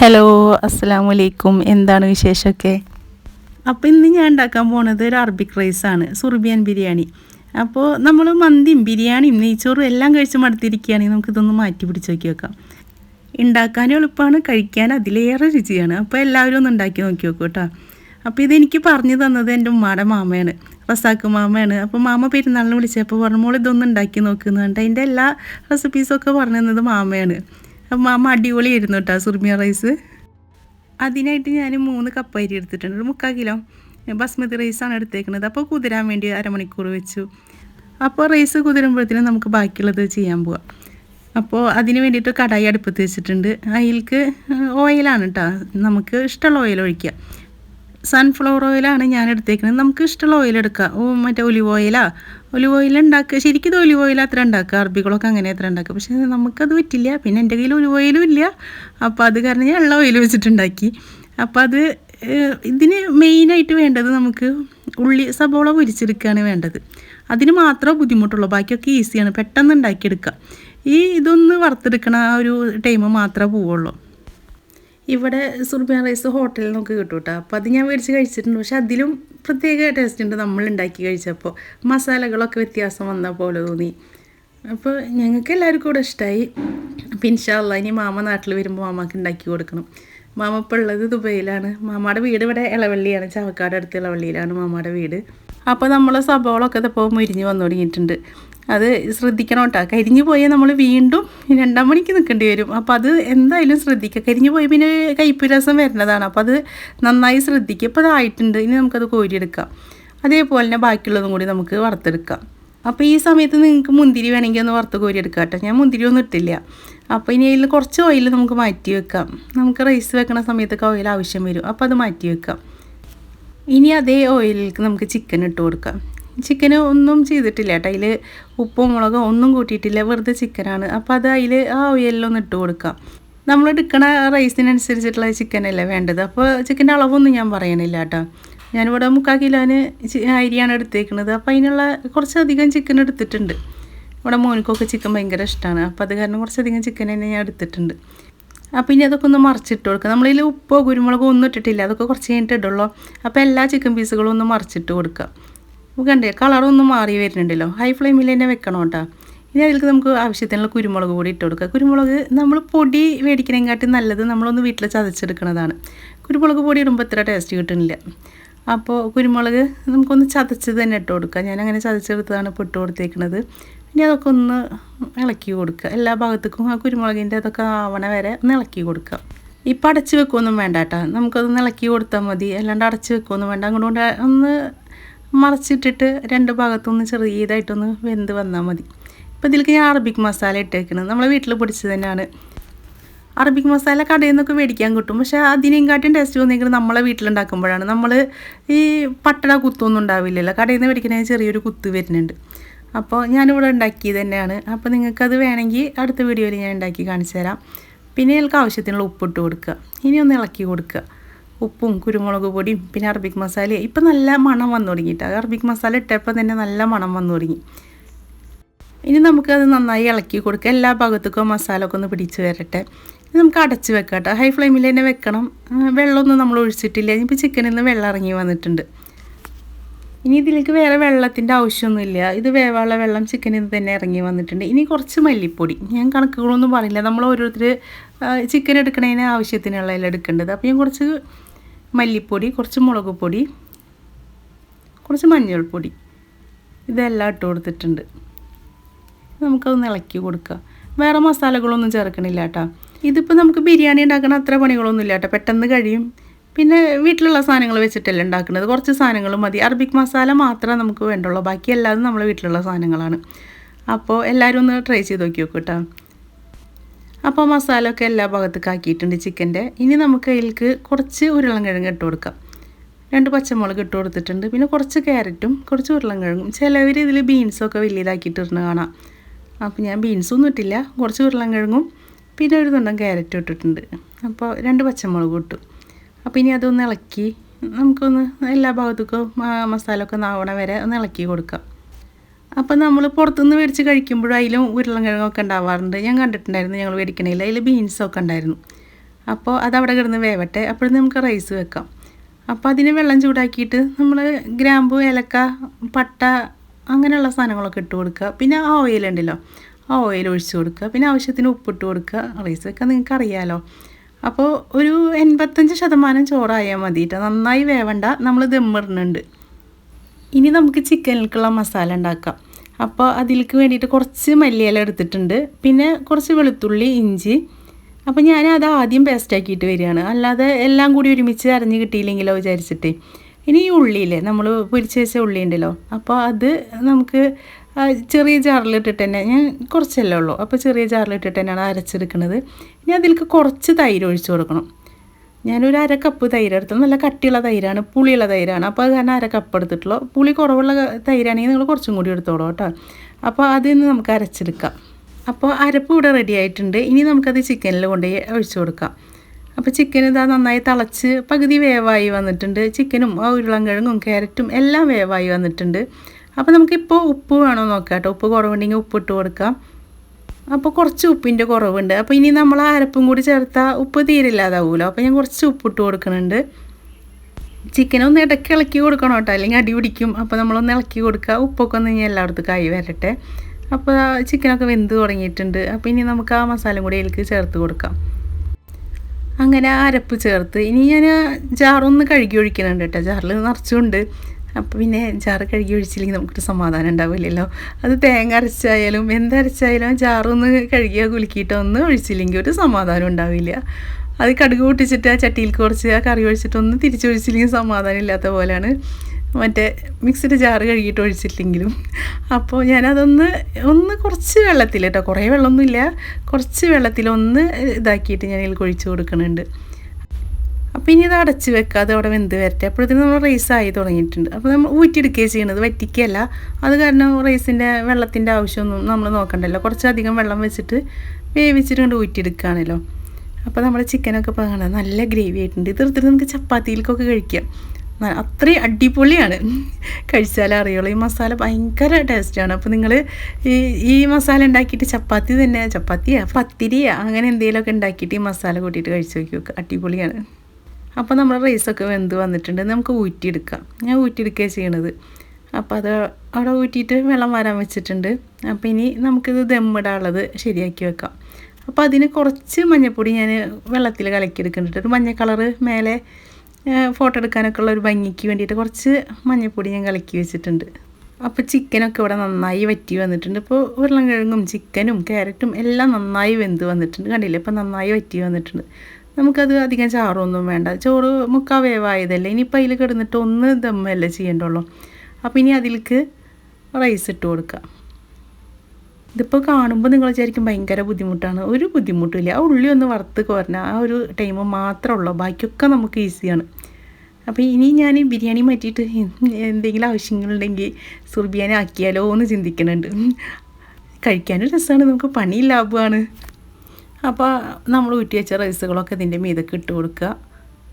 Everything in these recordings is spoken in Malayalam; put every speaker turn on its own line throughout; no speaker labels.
ഹലോ അസ്സലാമു അലൈക്കും എന്താണ് വിശേഷമൊക്കെ? അപ്പോൾ ഇന്ന് ഞാൻ ഉണ്ടാക്കാൻ പോണത് ഒരു അറബിക് റൈസാണ് സുർബിയൻ ബിരിയാണി. അപ്പോൾ നമ്മൾ മന്തിയും ബിരിയാണിയും നെയ്ച്ചോറും എല്ലാം കഴിച്ച് മടുത്തിരിക്കുകയാണെങ്കിൽ നമുക്കിതൊന്ന് മാറ്റി പിടിച്ച് നോക്കി വെക്കാം ഉണ്ടാക്കാൻ എളുപ്പമാണ് കഴിക്കാൻ അതിലേറെ രുചിയാണ്. അപ്പോൾ എല്ലാവരും ഒന്ന് ഉണ്ടാക്കി നോക്കി നോക്കൂ കേട്ടോ. അപ്പോൾ ഇതെനിക്ക് പറഞ്ഞു തന്നത് എന്റെ ഉമ്മയുടെ മാമയാണ് റസാക്ക് മാമയാണ്. അപ്പോൾ മാമ പെരുന്നാളിന് വിളിച്ചപ്പോൾ പറഞ്ഞു മോൾ ഇതൊന്ന് ഉണ്ടാക്കി നോക്കുന്നു കണ്ടോ അതിന്റെ എല്ലാ റെസിപ്പീസൊക്കെ പറഞ്ഞു തന്നത് മാമയാണ്. മാമ അടിപൊളിയായിരുന്നു കേട്ടോ സുർമിയ റൈസ് അതിനായിട്ട് ഞാൻ മൂന്ന് കപ്പ് അരി എടുത്തിട്ടുണ്ട്. ഒരു മുക്കാൽ കിലോ. ബസ്മതി റൈസാണ് എടുത്തേക്കുന്നത്. അപ്പോൾ കുതിരാൻ വേണ്ടി അരമണിക്കൂർ വെച്ചു. അപ്പോൾ റൈസ് കുതിരുമ്പോഴത്തേനും നമുക്ക് ബാക്കിയുള്ളത് ചെയ്യാൻ പോവാം. അപ്പോൾ അതിന് വേണ്ടിയിട്ട് കടായി അടുപ്പത്ത് വെച്ചിട്ടുണ്ട്. അതിലേക്ക് ഓയിലാണ് കേട്ടോ നമുക്ക് ഇഷ്ടമുള്ള ഓയിൽ ഒഴിക്കുക സൺഫ്ലവർ ഓയിലാണ് ഞാൻ എടുത്തേക്കുന്നത് നമുക്ക് ഇഷ്ടമുള്ള ഓയിൽ എടുക്കാം. ഓ മറ്റേ ഒലിവ് ഓയിലാ ഒലിവ് ഓയിൽ ഉണ്ടാക്കുക. ശരിക്കും ഇത് ഒലിവ് ഓയിൽ അത്ര ഉണ്ടാക്കുക. അറബികളൊക്കെ അങ്ങനെ അത്ര ഉണ്ടാക്കുക. പക്ഷേ നമുക്കത് പറ്റില്ല. പിന്നെ എന്റെ കയ്യിൽ ഒലിവ് ഓയിലും ഇല്ല. അപ്പോൾ അത് കാരണം ഞാൻ ഉള്ള ഓയിൽ വെച്ചിട്ടുണ്ടാക്കി. അപ്പോൾ അത് ഇതിന് മെയിനായിട്ട് വേണ്ടത് നമുക്ക് ഉള്ളി സബോള പൊരിച്ചെടുക്കുകയാണ് വേണ്ടത്. അതിന് മാത്രമേ ബുദ്ധിമുട്ടുള്ളൂ. ബാക്കിയൊക്കെ ഈസിയാണ് പെട്ടെന്ന് ഉണ്ടാക്കിയെടുക്കുക. ഈ ഇതൊന്ന് വറുത്തെടുക്കണ ആ ഒരു ടൈം മാത്രമേ പോവുള്ളൂ. ഇവിടെ സുർബിയാൻ റൈസ് ഹോട്ടലിൽ നമുക്ക് കിട്ടും കേട്ടോ അപ്പോൾ അത് ഞാൻ മേടിച്ച് കഴിച്ചിട്ടുണ്ട്. പക്ഷെ അതിലും പ്രത്യേക ടേസ്റ്റ് ഉണ്ട് നമ്മൾ ഉണ്ടാക്കി കഴിച്ചപ്പോൾ. മസാലകളൊക്കെ വ്യത്യാസം വന്ന പോലെ തോന്നി. അപ്പോൾ ഞങ്ങൾക്ക് എല്ലാവർക്കും കൂടെ ഇഷ്ടമായി അപ്പോൾ ഇൻഷാല്ല ഇനി മാമ നാട്ടിൽ വരുമ്പോൾ മാമാക്ക് ഉണ്ടാക്കി കൊടുക്കണം. മാമ ഇപ്പോൾ ഉള്ളത് ദുബൈയിലാണ്. മാമയുടെ വീട് ഇവിടെ ഇളവള്ളിയാണ് ചാവക്കാട് അടുത്ത് ഇളവള്ളിയിലാണ് മാമയുടെ വീട്. അപ്പോൾ നമ്മളെ സബോളൊക്കെ ഇപ്പോൾ മുരിഞ്ഞ് വന്നു തുടങ്ങിയിട്ടുണ്ട്. അത് ശ്രദ്ധിക്കണം കേട്ടോ കരിഞ്ഞു പോയാൽ നമ്മൾ വീണ്ടും രണ്ടാം മണിക്ക് നിൽക്കേണ്ടി വരും. അപ്പോൾ അത് എന്തായാലും ശ്രദ്ധിക്കുക കരിഞ്ഞു പോയി പിന്നെ കയ്പ്പ് വരുന്നതാണ്. അപ്പോൾ അത് നന്നായി ശ്രദ്ധിക്കുക ഇപ്പോൾ അതായിട്ടുണ്ട് ഇനി നമുക്കത് കോരിയെടുക്കാം. അതേപോലെ തന്നെ ബാക്കിയുള്ളതും കൂടി നമുക്ക് വറുത്തെടുക്കാം. അപ്പോൾ ഈ സമയത്ത് നിങ്ങൾക്ക് മുന്തിരി വേണമെങ്കിൽ ഒന്ന് വറുത്ത് കോരി എടുക്കാം കേട്ടോ ഞാൻ മുന്തിരി ഒന്നും ഇട്ടില്ല. അപ്പോൾ ഇനി അതിൽ കുറച്ച് ഓയിൽ നമുക്ക് മാറ്റി വെക്കാം. നമുക്ക് റൈസ് വെക്കണ സമയത്തൊക്കെ ഓയിൽ ആവശ്യം വരും. അപ്പോൾ അത് മാറ്റി വെക്കാം. ഇനി അതേ ഓയിലിലേക്ക് നമുക്ക് ചിക്കൻ ഇട്ട് കൊടുക്കാം. ചിക്കന് ഒന്നും ചെയ്തിട്ടില്ല കേട്ടോ. അതിൽ ഉപ്പും മുളകും ഒന്നും കൂട്ടിയിട്ടില്ല. വെറുതെ ചിക്കനാണ്. അപ്പോൾ അത് അതിൽ ആ ഓയിലൊന്ന് ഇട്ട് കൊടുക്കാം. നമ്മൾ എടുക്കണ റൈസിനനുസരിച്ചിട്ടുള്ള ചിക്കനല്ലേ വേണ്ടത്? അപ്പോൾ ചിക്കന്റെ അളവൊന്നും ഞാൻ പറയണില്ല കേട്ടോ. ഞാനിവിടെ മുക്കാൽ കിലോന് അരിയാണ് എടുത്തേക്കുന്നത് അപ്പോൾ അതിനുള്ള കുറച്ചധികം ചിക്കൻ എടുത്തിട്ടുണ്ട്. ഇവിടെ മോനിക്കൊക്കെ ചിക്കൻ ഭയങ്കര ഇഷ്ടമാണ് അപ്പോൾ അത് കാരണം കുറച്ചധികം ചിക്കൻ തന്നെ ഞാൻ എടുത്തിട്ടുണ്ട്. അപ്പോൾ ഇനി അതൊക്കെ ഒന്ന് മറിച്ചിട്ട് കൊടുക്കുക നമ്മളിൽ ഉപ്പോ കുരുമുളകോ ഒന്നും ഇട്ടിട്ടില്ല. അതൊക്കെ കുറച്ച് കഴിഞ്ഞിട്ട് ഇടുള്ളൂ. അപ്പോൾ എല്ലാ ചിക്കൻ പീസുകളും ഒന്ന് മറിച്ചിട്ട് കൊടുക്കുക അപ്പോൾ കണ്ടേ കളറൊന്നും മാറി വരുന്നുണ്ടല്ലോ. ഹൈ ഫ്ലെയിമിൽ തന്നെ വെക്കണം കേട്ടോ. ഇനി അതിലേക്ക് നമുക്ക് ആവശ്യത്തിനുള്ള കുരുമുളക് കൂടി ഇട്ട് കൊടുക്കുക കുരുമുളക് നമ്മൾ പൊടി മേടിക്കണേക്കാട്ടി നല്ലത് നമ്മളൊന്ന് വീട്ടിൽ ചതച്ചെടുക്കുന്നതാണ് കുരുമുളക് പൊടി ഇടുമ്പോൾ ഇത്ര ടേസ്റ്റ് കിട്ടുന്നില്ല. അപ്പോൾ കുരുമുളക് നമുക്കൊന്ന് ചതച്ചത് തന്നെ ഇട്ട് കൊടുക്കുക ഞാനങ്ങനെ ചതച്ചെടുത്തതാണ് ഇപ്പോൾ ഇട്ട് കൊടുത്തേക്കുന്നത് ഇനി അതൊക്കെ ഒന്ന് ഇളക്കി കൊടുക്കുക. എല്ലാ ഭാഗത്തേക്കും ആ കുരുമുളകിന്റെ അതൊക്കെ ആവണ വരെ ഒന്ന് ഇളക്കി കൊടുക്കുക. ഇപ്പം അടച്ച് വെക്കുകയൊന്നും വേണ്ട കേട്ടോ. നമുക്കതൊന്ന് ഇളക്കി കൊടുത്താൽ മതി. അല്ലാണ്ട് അടച്ച് വെക്കുകയൊന്നും വേണ്ട. അങ്ങോട്ട് ഒന്ന് മറച്ചിട്ടിട്ട് രണ്ട് ഭാഗത്തുനിന്ന് ചെറിയതായിട്ടൊന്ന് വെന്ത് വന്നാൽ മതി. ഇപ്പോൾ ഇതിലേക്ക് ഞാൻ അറബിക് മസാല ഇട്ടേക്കുന്നത് നമ്മളെ വീട്ടിൽ പൊടിച്ചത് തന്നെയാണ്. അറബിക് മസാല കടയിൽ നിന്നൊക്കെ മേടിക്കാൻ കിട്ടും. പക്ഷേ അതിനെയും കാട്ടിയും ടേസ്റ്റ് തോന്നിയെങ്കിൽ നമ്മളെ വീട്ടിലുണ്ടാക്കുമ്പോഴാണ്. നമ്മൾ ഈ പട്ടട കുത്തൊന്നും ഉണ്ടാവില്ലല്ലോ. കടയിൽ നിന്ന് മേടിക്കണേ ചെറിയൊരു കുത്ത് വരുന്നുണ്ട്. അപ്പോൾ ഞാനിവിടെ ഉണ്ടാക്കിയത് തന്നെയാണ്. അപ്പോൾ നിങ്ങൾക്കത് വേണമെങ്കിൽ അടുത്ത വീഡിയോയിൽ ഞാൻ ഉണ്ടാക്കി കാണിച്ചു തരാം. പിന്നെ നിങ്ങൾക്ക് ആവശ്യത്തിനുള്ള ഉപ്പിട്ട് കൊടുക്കുക. ഇനി ഒന്ന് ഇളക്കി കൊടുക്കുക. ഉപ്പും കുരുമുളക് പൊടിയും പിന്നെ അറബിക് മസാലയും. ഇപ്പം നല്ല മണം വന്നു തുടങ്ങിയിട്ട്. അറബിക് മസാല ഇട്ടപ്പോൾ തന്നെ നല്ല മണം വന്നു തുടങ്ങി. ഇനി നമുക്കത് നന്നായി ഇളക്കി കൊടുക്കുക എല്ലാ ഭാഗത്തേക്കും മസാല ഒക്കെ ഒന്ന് പിടിച്ച് വരട്ടെ. നമുക്ക് അടച്ച് വെക്കാം കേട്ടോ. ഹൈ ഫ്ലെയിമിൽ തന്നെ വെക്കണം. വെള്ളമൊന്നും നമ്മൾ ഒഴിച്ചിട്ടില്ല. ഇപ്പോൾ ചിക്കനിൽ നിന്ന് വെള്ളം ഇറങ്ങി വന്നിട്ടുണ്ട്. ഇനി ഇതിലേക്ക് വേറെ വെള്ളത്തിന്റെ ആവശ്യമൊന്നുമില്ല. ഇത് വേവാളെ വെള്ളം ചിക്കനിൽ നിന്ന് തന്നെ ഇറങ്ങി വന്നിട്ടുണ്ട്. ഇനി കുറച്ച് മല്ലിപ്പൊടി. ഞാൻ കണക്കുകളൊന്നും പറയില്ല നമ്മൾ ഓരോരുത്തർ ചിക്കൻ എടുക്കണതിന് ആവശ്യത്തിനുള്ളതെല്ലാം എടുക്കേണ്ടത്. അപ്പോൾ ഞാൻ കുറച്ച് മല്ലിപ്പൊടി കുറച്ച് മുളക് പൊടി കുറച്ച് മഞ്ഞൾപ്പൊടി. ഇതെല്ലാം ഇട്ട് കൊടുത്തിട്ടുണ്ട്. നമുക്കതൊന്ന് ഇളക്കി കൊടുക്കുക വേറെ മസാലകളൊന്നും ചേർക്കണില്ല കേട്ടോ. ഇതിപ്പോൾ നമുക്ക് ബിരിയാണി ഉണ്ടാക്കണ അത്ര പണികളൊന്നും ഇല്ല കേട്ടോ. പെട്ടെന്ന് കഴിയും. പിന്നെ വീട്ടിലുള്ള സാധനങ്ങൾ വെച്ചിട്ടല്ല ഉണ്ടാക്കുന്നത് കുറച്ച് സാധനങ്ങൾ മതി. അറബിക് മസാല മാത്രമേ നമുക്ക് വേണ്ടുള്ളൂ. ബാക്കി എല്ലാതും നമ്മൾ വീട്ടിലുള്ള സാധനങ്ങളാണ്. അപ്പോൾ എല്ലാവരും ഒന്ന് ട്രൈ ചെയ്ത് നോക്കി നോക്കൂ കേട്ടോ. അപ്പോൾ മസാല ഒക്കെ എല്ലാ ഭാഗത്തേക്ക് ആക്കിയിട്ടുണ്ട് ചിക്കന്റെ. ഇനി നമുക്ക് അതിലേക്ക് കുറച്ച് ഉരുളൻകിഴങ്ങ് ഇട്ട് കൊടുക്കാം. രണ്ട് പച്ചമുളക് ഇട്ട് കൊടുത്തിട്ടുണ്ട്. പിന്നെ കുറച്ച് ക്യാരറ്റും കുറച്ച് ഉരുളൻകിഴങ്ങും. ചിലവർ ഇതിൽ ബീൻസൊക്കെ വലിയതാക്കിയിട്ട് ഇടുന്ന കാണാം. അപ്പോൾ ഞാൻ ബീൻസൊന്നും ഇട്ടില്ല. കുറച്ച് ഉരുളൻകിഴങ്ങും പിന്നെ ഒരു തുണ്ടം ക്യാരറ്റും ഇട്ടിട്ടുണ്ട്. അപ്പോൾ രണ്ട് പച്ചമുളകും ഇട്ടു. അപ്പോൾ ഇനി അതൊന്ന് ഇളക്കി നമുക്കൊന്ന് എല്ലാ ഭാഗത്തേക്കും മസാല ഒക്കെ നാവണ വരെ ഒന്ന് ഇളക്കി കൊടുക്കാം. അപ്പം നമ്മൾ പുറത്തുനിന്ന് മേടിച്ച് കഴിക്കുമ്പോഴും അതിലും ഉരുളൻകിഴങ്ങൊക്കെ ഉണ്ടാവാറുണ്ട്. ഞാൻ കണ്ടിട്ടുണ്ടായിരുന്നു ഞങ്ങൾ മേടിക്കണില്ല അതിൽ ബീൻസൊക്കെ ഉണ്ടായിരുന്നു. അപ്പോൾ അവിടെ കിടന്ന് വേവട്ടെ. അപ്പോഴും നമുക്ക് റൈസ് വെക്കാം. അപ്പോൾ അതിന് വെള്ളം ചൂടാക്കിയിട്ട് നമ്മൾ ഗ്രാമ്പു ഏലക്ക പട്ട അങ്ങനെയുള്ള സാധനങ്ങളൊക്കെ ഇട്ട് കൊടുക്കുക. പിന്നെ ആ ഓയിലുണ്ടല്ലോ ആ ഓയിൽ ഒഴിച്ച് കൊടുക്കുക. പിന്നെ ആവശ്യത്തിന് ഉപ്പിട്ട് കൊടുക്കുക. റൈസ് വെക്കാൻ നിങ്ങൾക്ക് അറിയാമല്ലോ അപ്പോൾ ഒരു എൺപത്തഞ്ച് ശതമാനം ചോറായാൽ മതി കേട്ടോ നന്നായി വേവണ്ട. നമ്മൾ ദമ്മിടുന്നുണ്ട്. ഇനി നമുക്ക് ചിക്കനിലേക്കുള്ള മസാല ഉണ്ടാക്കാം. അപ്പോൾ അതിലേക്ക് വേണ്ടിയിട്ട് കുറച്ച് മല്ലിയില എടുത്തിട്ടുണ്ട്. പിന്നെ കുറച്ച് വെളുത്തുള്ളി ഇഞ്ചി. അപ്പോൾ ഞാൻ അത് ആദ്യം പേസ്റ്റാക്കിയിട്ട് വരികയാണ്. അല്ലാതെ എല്ലാം കൂടി ഒരുമിച്ച് അരഞ്ഞ് കിട്ടിയില്ലെങ്കിലോ വിചാരിച്ചിട്ട്. ഇനി ഈ ഉള്ളിയില്ലേ നമ്മൾ പൊരിച്ച് വെച്ച ഉള്ളി ഉണ്ടല്ലോ. അപ്പോൾ അത് നമുക്ക് ചെറിയ ജാറിലിട്ടിട്ട് തന്നെ ഞാൻ കുറച്ചല്ലേ ഉള്ളൂ. അപ്പോൾ ചെറിയ ജാറിലിട്ടിട്ട് തന്നെയാണ് അരച്ചെടുക്കുന്നത് ഇനി അതിലേക്ക് കുറച്ച് തൈര് ഒഴിച്ച് കൊടുക്കണം. ഞാനൊരു അര കപ്പ് തൈര് എടുത്തത്. നല്ല കട്ടിയുള്ള തൈരാണ് പുളിയുള്ള തൈരാണ്. അപ്പോൾ അത് കാരണം അര കപ്പ് എടുത്തിട്ടുള്ളൂ. പുളി കുറവുള്ള തൈരാണെങ്കിൽ നിങ്ങൾ കുറച്ചും കൂടി എടുത്തോളൂ കേട്ടോ. അപ്പോൾ അതിൽ നിന്ന് നമുക്ക് അരച്ചെടുക്കാം. അപ്പോൾ അരപ്പ് ഇവിടെ റെഡി ആയിട്ടുണ്ട്. ഇനി നമുക്കത് ചിക്കനിൽ കൊണ്ടുപോയി ഒഴിച്ചു കൊടുക്കാം. അപ്പോൾ ചിക്കൻ ഇതാ നന്നായി തിളച്ച് പകുതി വേവായി വന്നിട്ടുണ്ട്. ചിക്കനും ആ ഉരുളൻകിഴങ്ങും ക്യാരറ്റും എല്ലാം വേവായി വന്നിട്ടുണ്ട്. അപ്പോൾ നമുക്കിപ്പോൾ ഉപ്പ് വേണോ നോക്കാം കേട്ടോ. ഉപ്പ് കുറവുണ്ടെങ്കിൽ ഉപ്പ് ഇട്ട് കൊടുക്കാം. അപ്പോൾ കുറച്ച് ഉപ്പിന്റെ കുറവുണ്ട്. അപ്പോൾ ഇനി നമ്മൾ അരപ്പും കൂടി ചേർത്താൽ ഉപ്പ് തീരില്ലാതാവുമല്ലോ അപ്പോൾ ഞാൻ കുറച്ച് ഉപ്പ് ഇട്ട് കൊടുക്കുന്നുണ്ട് ചിക്കനൊന്ന് ഇടയ്ക്ക് ഇളക്കി കൊടുക്കണം കേട്ടോ. അല്ലെങ്കിൽ അടി പിടിക്കും. അപ്പോൾ നമ്മളൊന്ന് ഇളക്കി കൊടുക്കുക. ഉപ്പൊക്കെ ഒന്ന് ഇനി എല്ലായിടത്തും കൈ വരട്ടെ. അപ്പോൾ ചിക്കനൊക്കെ വെന്ത് തുടങ്ങിയിട്ടുണ്ട്. അപ്പോൾ ഇനി നമുക്ക് ആ മസാലയും കൂടി അതിലേക്ക് ചേർത്ത് കൊടുക്കാം. അങ്ങനെ അരപ്പ് ചേർത്ത് ഇനി ഞാൻ ജാറൊന്ന് കഴുകി ഒഴിക്കുന്നുണ്ട് കേട്ടോ. ജാറിൽ നിറച്ചുണ്ട്. അപ്പോൾ പിന്നെ ജാറ് കഴുകി ഒഴിച്ചില്ലെങ്കിൽ നമുക്കൊരു സമാധാനം ഉണ്ടാവില്ലല്ലോ. അത് തേങ്ങ അരച്ചായാലും എന്തരച്ചായാലും ജാറൊന്ന് കഴുകിയോ കുലുക്കിയിട്ടോ ഒന്ന് ഒഴിച്ചില്ലെങ്കിൽ ഒരു സമാധാനം ഉണ്ടാവില്ല. അത് കടുക് പൊട്ടിച്ചിട്ട് ആ ചട്ടിയിൽ കുറച്ച് ആ കറി ഒഴിച്ചിട്ട് ഒന്ന് തിരിച്ചൊഴിച്ചില്ലെങ്കിൽ സമാധാനം ഇല്ലാത്ത പോലെയാണ് മറ്റേ മിക്സിഡ് ജാറ് കഴുകിയിട്ട് ഒഴിച്ചിട്ടില്ലെങ്കിലും. അപ്പോൾ ഞാനതൊന്ന് ഒന്ന് കുറച്ച് വെള്ളത്തിൽ കേട്ടോ കുറേ വെള്ളമൊന്നുമില്ല. കുറച്ച് വെള്ളത്തിൽ ഒന്ന് ഇതാക്കിയിട്ട് ഞാൻ ഇതിൽ ഒഴിച്ച് കൊടുക്കുന്നുണ്ട് അപ്പോൾ ഇനി ഇത് അടച്ച് വെക്കുക അത് അവിടെ വെന്ത് വരട്ടെ. അപ്പോഴത്തേക്കും നമ്മൾ റൈസ് ആയി തുടങ്ങിയിട്ടുണ്ട്. അപ്പോൾ നമ്മൾ ഊറ്റിയെടുക്കുകയാണ് ചെയ്യുന്നത് വറ്റിക്കുകയല്ല. അത് കാരണം റൈസിന്റെ വെള്ളത്തിന്റെ ആവശ്യമൊന്നും നമ്മൾ നോക്കണ്ടല്ലോ. കുറച്ചധികം വെള്ളം വെച്ചിട്ട് വേവിച്ചിട്ട് കൊണ്ട് ഊറ്റിയെടുക്കുകയാണല്ലോ. അപ്പോൾ നമ്മുടെ ചിക്കനൊക്കെ ഇപ്പോൾ കാണാം നല്ല ഗ്രേവി ആയിട്ടുണ്ട്. ഇത് എടുത്തിട്ട് നമുക്ക് ചപ്പാത്തിയിലേക്കൊക്കെ കഴിക്കാം. അത്രയും അടിപൊളിയാണ്. കഴിച്ചാലേ അറിയുള്ളൂ. ഈ മസാല ഭയങ്കര ടേസ്റ്റാണ് അപ്പോൾ നിങ്ങൾ ഈ ഈ മസാല ഉണ്ടാക്കിയിട്ട് ചപ്പാത്തി തന്നെ ചപ്പാത്തിയാ പത്തിരിയാ അങ്ങനെ എന്തെങ്കിലുമൊക്കെ ഉണ്ടാക്കിയിട്ട് ഈ മസാല കൂട്ടിയിട്ട് കഴിച്ച് നോക്കി അടിപൊളിയാണ്. അപ്പോൾ നമ്മുടെ റൈസൊക്കെ വെന്ത് വന്നിട്ടുണ്ട്. നമുക്ക് ഊറ്റിയെടുക്കാം. ഞാൻ ഊറ്റിയെടുക്കുകയാണ് ചെയ്യണത്. അപ്പോൾ അത് അവിടെ ഊറ്റിയിട്ട് വെള്ളം വരാൻ വെച്ചിട്ടുണ്ട്. അപ്പോൾ ഇനി നമുക്കിത് ദമ്മിടാനുള്ളത് ശരിയാക്കി വെക്കാം. അപ്പോൾ അതിന് കുറച്ച് മഞ്ഞപ്പൊടി ഞാൻ വെള്ളത്തിൽ കലക്കിയെടുക്കുന്നുണ്ട്. ഒരു മഞ്ഞ കളറ് മേലെ ഫോട്ടോ എടുക്കാനൊക്കെ ഉള്ള ഒരു ഭംഗിക്ക് വേണ്ടിയിട്ട് കുറച്ച് മഞ്ഞപ്പൊടി ഞാൻ കലക്കി വെച്ചിട്ടുണ്ട്. അപ്പോൾ ചിക്കനൊക്കെ ഇവിടെ നന്നായി വറ്റി വന്നിട്ടുണ്ട്. ഇപ്പോൾ ഉരുളൻകിഴങ്ങും ചിക്കനും ക്യാരറ്റും എല്ലാം നന്നായി വെന്ത് വന്നിട്ടുണ്ട്. കണ്ടില്ലേ? ഇപ്പോൾ നന്നായി വറ്റി വന്നിട്ടുണ്ട്. നമുക്കത് അധികം ചാറൊന്നും വേണ്ട. ചോറ് മുക്കാ വേവായതല്ലേ. ഇനിയിപ്പോൾ അതിൽ കിടന്നിട്ട് ഒന്ന് ദമ്മല്ലേ ചെയ്യേണ്ടുള്ളൂ. അപ്പോൾ ഇനി അതിലേക്ക് റൈസ് ഇട്ട് കൊടുക്കുക ഇതിപ്പോൾ കാണുമ്പോൾ നിങ്ങൾ വിചാരിക്കും ഭയങ്കര ബുദ്ധിമുട്ടാണ്. ഒരു ബുദ്ധിമുട്ടില്ല ആ ഉള്ളി ഒന്ന് വറുത്ത് കോരണ ആ ഒരു ടൈം മാത്രമേ ഉള്ളൂ. ബാക്കിയൊക്കെ നമുക്ക് ഈസിയാണ് അപ്പോൾ ഇനി ഞാൻ ബിരിയാണി മാറ്റിയിട്ട് എന്തെങ്കിലും ആവശ്യങ്ങളുണ്ടെങ്കിൽ സുർബിയാനി ആക്കിയാലോ എന്ന് ചിന്തിക്കുന്നുണ്ട് കഴിക്കാനും രസമാണ് നമുക്ക് പണി ലാഭമാണ്. അപ്പോൾ നമ്മൾ ഊറ്റി വെച്ച റൈസുകളൊക്കെ ഇതിന്റെ മീതൊക്കെ ഇട്ട് കൊടുക്കുക.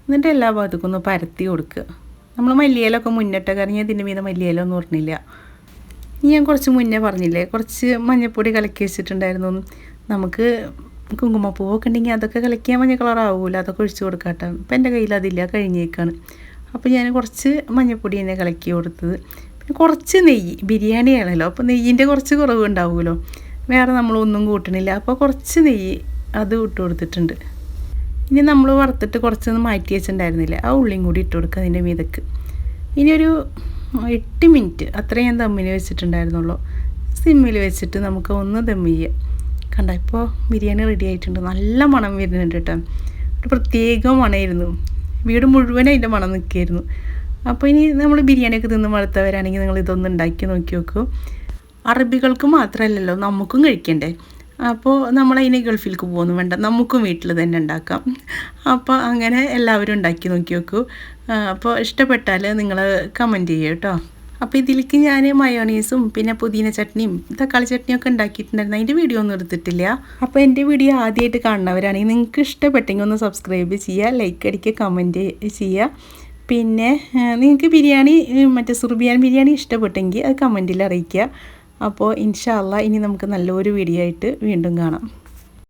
എന്നിട്ട് എല്ലാ ഭാഗത്തേക്കും ഒന്ന് പരത്തി കൊടുക്കുക. നമ്മൾ മല്ലിയിലൊക്കെ മുന്നിട്ട ഞാൻ ഇതിന്റെ മീതെ മല്ലിയിലൊന്നും പറഞ്ഞില്ല ഞാൻ കുറച്ച് മുന്നേ പറഞ്ഞില്ലേ കുറച്ച് മഞ്ഞപ്പൊടി കലക്കി വെച്ചിട്ടുണ്ടായിരുന്നു. നമുക്ക് കുങ്കുമപ്പൂവൊക്കെ ഉണ്ടെങ്കിൽ അതൊക്കെ കലക്കിയാൽ മഞ്ഞ കളറാവൂല അതൊക്കെ ഒഴിച്ച് കൊടുക്കാട്ടോ. ഇപ്പം എന്റെ കയ്യിൽ അതില്ല കഴിഞ്ഞേക്കാണ്. അപ്പോൾ ഞാൻ കുറച്ച് മഞ്ഞപ്പൊടി തന്നെ കലക്കി കൊടുത്തത്. പിന്നെ കുറച്ച് നെയ്യ് ബിരിയാണിയാണല്ലോ അപ്പോൾ നെയ്യിന്റെ കുറച്ച് കുറവ് ഉണ്ടാവുമല്ലോ വേറെ നമ്മളൊന്നും കൂട്ടണില്ല. അപ്പോൾ കുറച്ച് നെയ്യ് അത് ഇട്ട് കൊടുത്തിട്ടുണ്ട്. ഇനി നമ്മൾ വറുത്തിട്ട് കുറച്ചൊന്ന് മാറ്റി വെച്ചിട്ടുണ്ടായിരുന്നില്ല. ആ ഉള്ളിയും കൂടി ഇട്ട് കൊടുക്കുക അതിന്റെ മീതക്ക്. ഇനി ഒരു എട്ട് മിനിറ്റ് അത്രയും ഞാൻ ദമ്മിന് വെച്ചിട്ടുണ്ടായിരുന്നുള്ളൂ. സിമ്മിൽ വെച്ചിട്ട് നമുക്ക് ഒന്ന് ദമ്മ് ചെയ്യാം. കണ്ട ഇപ്പോൾ ബിരിയാണി റെഡി ആയിട്ടുണ്ട്. നല്ല മണം വരുന്നുണ്ട് കേട്ടോ. ഒരു പ്രത്യേക മണമായിരുന്നു വീട് മുഴുവൻ അതിന്റെ മണം നിൽക്കുകയായിരുന്നു. അപ്പോൾ ഇനി നമ്മൾ ബിരിയാണിയൊക്കെ തിന്ന് മടുത്തവരാണെങ്കിൽ നിങ്ങൾ ഇതൊന്ന് ഉണ്ടാക്കി നോക്കി നോക്കൂ. അറബികൾക്ക് മാത്രമല്ലല്ലോ നമുക്കും കഴിക്കണ്ടേ? അപ്പോൾ നമ്മളതിനെ ഗൾഫിലേക്ക് പോകുന്നു വേണ്ട. നമുക്കും വീട്ടിൽ തന്നെ ഉണ്ടാക്കാം. അപ്പോൾ അങ്ങനെ എല്ലാവരും ഉണ്ടാക്കി നോക്കി നോക്കൂ അപ്പോൾ ഇഷ്ടപ്പെട്ടാൽ നിങ്ങൾ കമന്റ് ചെയ്യൂ കേട്ടോ. അപ്പോൾ ഇതിലേക്ക് ഞാൻ മയോണീസും പിന്നെ പുതിന ചട്നിയും തക്കാളി ചട്നിയും ഒക്കെ ഉണ്ടാക്കിയിട്ടുണ്ടായിരുന്നു. അതിന്റെ വീഡിയോ ഒന്നും എടുത്തിട്ടില്ല. അപ്പോൾ എന്റെ വീഡിയോ ആദ്യമായിട്ട് കാണുന്നവരാണെങ്കിൽ നിങ്ങൾക്ക് ഇഷ്ടപ്പെട്ടെങ്കിൽ ഒന്ന് സബ്സ്ക്രൈബ് ചെയ്യുക ലൈക്ക് അടിക്കുക കമന്റ് ചെയ്യുക പിന്നെ നിങ്ങൾക്ക് ബിരിയാണി മറ്റേ സുർബിയാൻ ബിരിയാണി ഇഷ്ടപ്പെട്ടെങ്കിൽ അത് കമന്റിൽ അറിയിക്കുക. അപ്പോൾ ഇൻഷാല്ല ഇനി നമുക്ക് നല്ലൊരു വീഡിയോ ആയിട്ട് വീണ്ടും കാണാം.